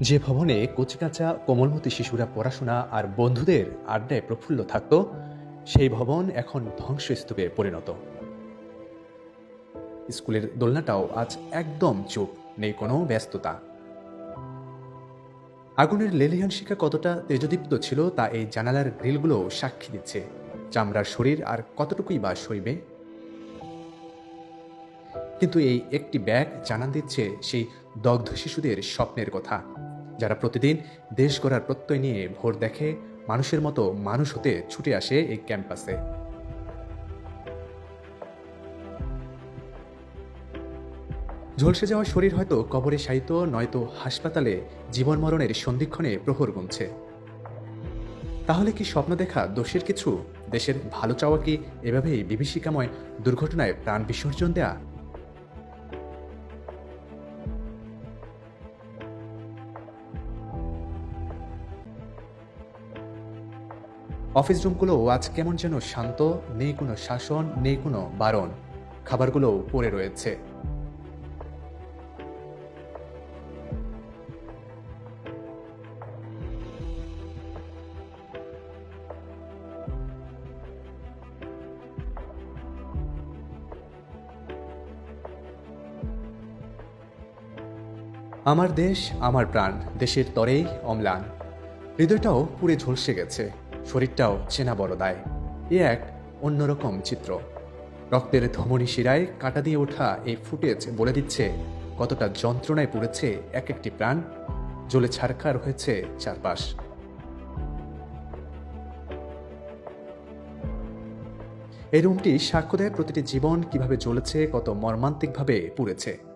যে ভবনে কচিকাঁচা, কোমলমতি শিশুরা পড়াশোনা আর বন্ধুদের আড্ডায় প্রফুল্ল থাকত, সেই ভবন এখন ধ্বংসস্তূপে পরিণত। স্কুলের দোলনাটাও আজ একদম চুপ, নেই কোনো ব্যস্ততা। আগুনের লেলিহান শিখা কতটা তেজদীপ্ত ছিল তা এই জানালার গ্রিলগুলো সাক্ষী দিচ্ছে। চামড়ার শরীর আর কতটুকুই বা সইবে? কিন্তু এই একটি ব্যাগ জানান দিচ্ছে সেই দগ্ধ শিশুদের স্বপ্নের কথা। যারা প্রতিদিন দেশ গড়ার প্রত্যয় নিয়ে ভোর দেখে, মানুষের মতো মানুষ হতে ছুটে আসে এই ক্যাম্পাসে। ঝলসে যাওয়া শরীর হয়তো কবরে শায়িত, নয়তো হাসপাতালে জীবন মরণের সন্ধিক্ষণে প্রহর গুনছে। তাহলে কি স্বপ্ন দেখা দোষের কিছু? দেশের ভালো চাওয়া কি এভাবেই বিভীষিকাময় দুর্ঘটনায় প্রাণ বিসর্জন দেয়া? অফিস রুমগুলো আজ কেমন যেন শান্ত, নেই কোনো শাসন, নেই কোনো বারণ। খাবারগুলো পড়ে রয়েছে। আমার দেশ, আমার প্রাণ, দেশের তরেই অম্লান। হৃদয়টাও পুরে ঝলসে গেছে। শরীরটাও চেনা বড় দায়। এ এক অন্যরকম চিত্র। রক্তের ধমনী শিরায় কাটা দিয়ে ওঠা এই ফুটেজ বলে দিচ্ছে, কতটা যন্ত্রণায় পড়েছে এক একটি প্রাণ, জ্বলে ছারখার হয়েছে চারপাশ। এই রুমটি সাক্ষ্য দেয় প্রতিটি জীবন কীভাবে জ্বলেছে, কত মর্মান্তিকভাবে পুড়েছে।